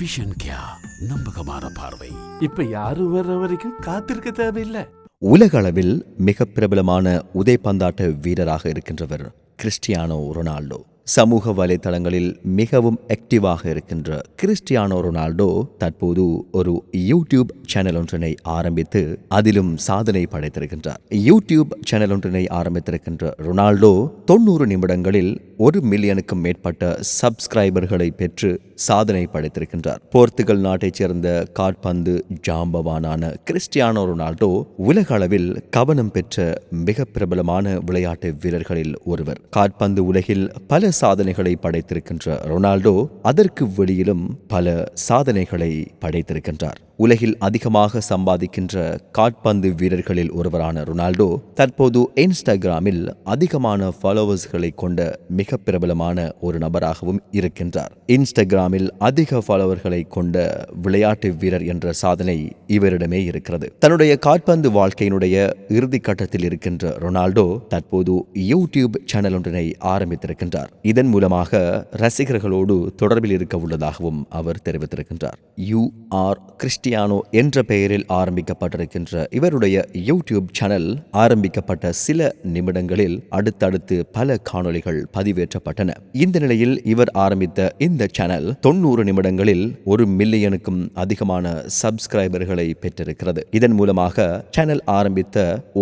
Vision கியா நம்பகமான பார்வை. இப்ப யாரும் வர்ற வரைக்கும் காத்திருக்க தேவையில்லை. உலக அளவில் மிக பிரபலமான உதைப்பந்தாட்ட வீரராக இருக்கின்றவர் கிறிஸ்டியானோ ரொனால்டோ. சமூக வலைதளங்களில் மிகவும் ஆக்டிவாக இருக்கின்ற கிறிஸ்டியானோ ரொனால்டோ தற்போது ஒரு யூடியூப் சேனல் ஒன்றினை ஆரம்பித்து அதிலும் சாதனை படைத்திருக்கின்றார். யூடியூப் சேனல் ஒன்றினை ஆரம்பித்திருக்கின்ற ரொனால்டோ தொண்ணூறு நிமிடங்களில் ஒரு மில்லியனுக்கும் மேற்பட்ட சப்ஸ்கிரைபர்களை பெற்று சாதனை படைத்திருக்கின்றார். போர்த்துகல் நாட்டைச் சேர்ந்த காட்பந்து ஜாம்பவானான கிறிஸ்டியானோ ரொனால்டோ உலக அளவில் கவனம் பெற்ற மிக பிரபலமான விளையாட்டு வீரர்களில் ஒருவர். காற்பந்து உலகில் பல சாதனைகளை படைத்திருக்கின்ற ரொனால்டோ அதற்கு வெளியிலும் பல சாதனைகளை படைத்திருக்கின்றார். உலகில் அதிகமாக சம்பாதிக்கின்ற காட்பந்து வீரர்களில் ஒருவரான ரொனால்டோ தற்போது இன்ஸ்டாகிராமில் அதிகமான ஃபாலோவர்ஸ்களை கொண்ட மிக பிரபலமான ஒரு நபராகவும் இருக்கின்றார். இன்ஸ்டாகிராமில் அதிக ஃபாலோவர்களை கொண்ட விளையாட்டு வீரர் என்ற சாதனை இவரிடமே இருக்கிறது. தன்னுடைய காட்பந்து வாழ்க்கையினுடைய இறுதி கட்டத்தில் இருக்கின்ற ரொனால்டோ தற்போது யூடியூப் சேனல் ஒன்றினை ஆரம்பித்திருக்கின்றார். இதன் மூலமாக ரசிகர்களோடு தொடர்பில் இருக்க உள்ளதாகவும் அவர் தெரிவித்திருக்கின்றார். யூ ஆர் கிறிஸ்டியானோ என்ற பெயரில் ஆரம்பிக்கப்பட்டிருக்கின்ற இவருடைய யூடியூப் சேனல் ஆரம்பிக்கப்பட்ட சில நிமிடங்களில் அடுத்தடுத்து பல காணொளிகள் பதிவேற்றப்பட்டன. இந்த நிலையில் இவர் ஆரம்பித்த இந்த சேனல் தொண்ணூறு நிமிடங்களில் ஒரு மில்லியனுக்கும் அதிகமான சப்ஸ்கிரைபர்களை பெற்றிருக்கிறது. இதன் மூலமாக சேனல் ஆரம்பித்த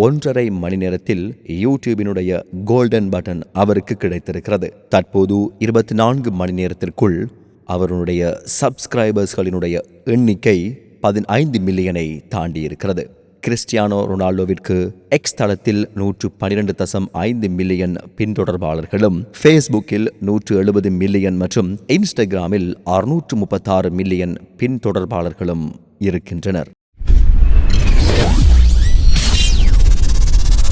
ஒன்றரை மணி நேரத்தில் யூடியூபினுடைய கோல்டன் பட்டன் அவருக்கு கிடைத்திருக்கிறது. தற்போது இருபத்தி நான்கு மணி நேரத்திற்குள் அவருடைய சப்ஸ்கிரைபர்ஸ்களினுடைய எண்ணிக்கை பதினைந்து மில்லியனை தாண்டி இருக்கிறது கிறிஸ்டியானோ ரொனால்டோவிற்கு எக்ஸ் தளத்தில் நூற்று பனிரெண்டு தசம் ஐந்து மில்லியன் பின்தொடர்பாளர்களும் ஃபேஸ்புக்கில் நூற்று எழுபது மில்லியன் மற்றும் இன்ஸ்டாகிராமில் அறுநூற்று முப்பத்தாறு மில்லியன் பின்தொடர்பாளர்களும் இருக்கின்றனர்.